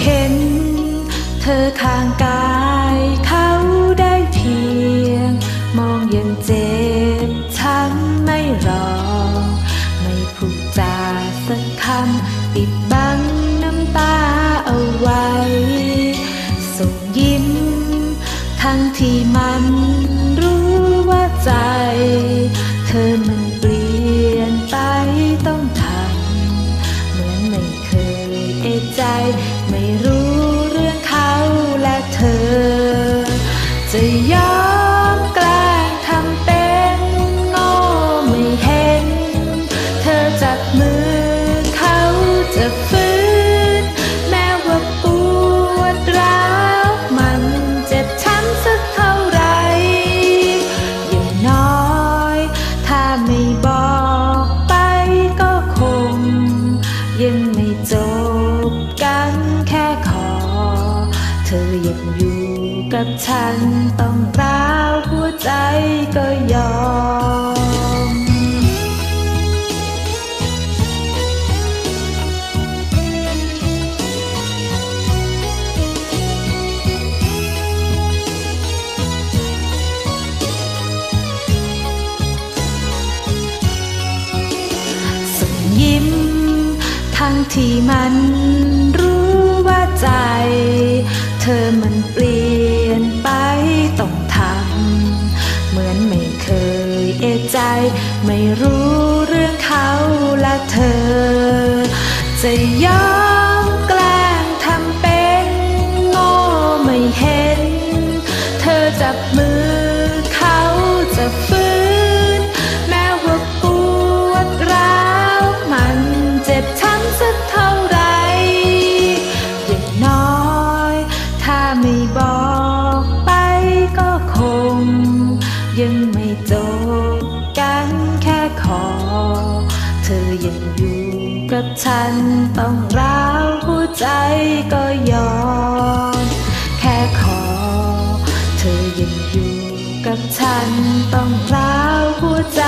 เห็น เธอทางกายเขาได้เพียง มองยังเจ็บช้ำไม่รอ ไม่พูดจาสักคำปิดบัง ใจ ไม่รู้เรื่องเขาและเธอ จะยอมแกล้งทำเป็นโง่ไม่เห็น เธอจับมือเขาจะฟื้น แม้ว่าปวดร้าวมันเจ็บช้ำสักเท่าไหรอย่างน้อย ถ้าไม่บอกไปก็คงยังไม่จบ เธออยังอยู่กับฉันต้องร้าวหัวใจก็ยอม ส่งยิ้ม ทั้งที่มันรู้ว่าใจ ใจ ไม่รู้เรื่องเขาและเธอ จะยอมแกล้งทำเป็นโง่ไม่เห็น เธอจับมือเขาจะฟื้น แม้ว่าปวดร้าวมันเจ็บช้ำสักเท่าไรอย่างน้อย ถ้าไม่บอกไปก็คง ยังไม่จบ ขอ เธอยังอยู่กับฉันต้องร้าวหัวใจก็ยอมแค่ขอ เธอยังอยู่กับฉันต้องร้าวหัวใจ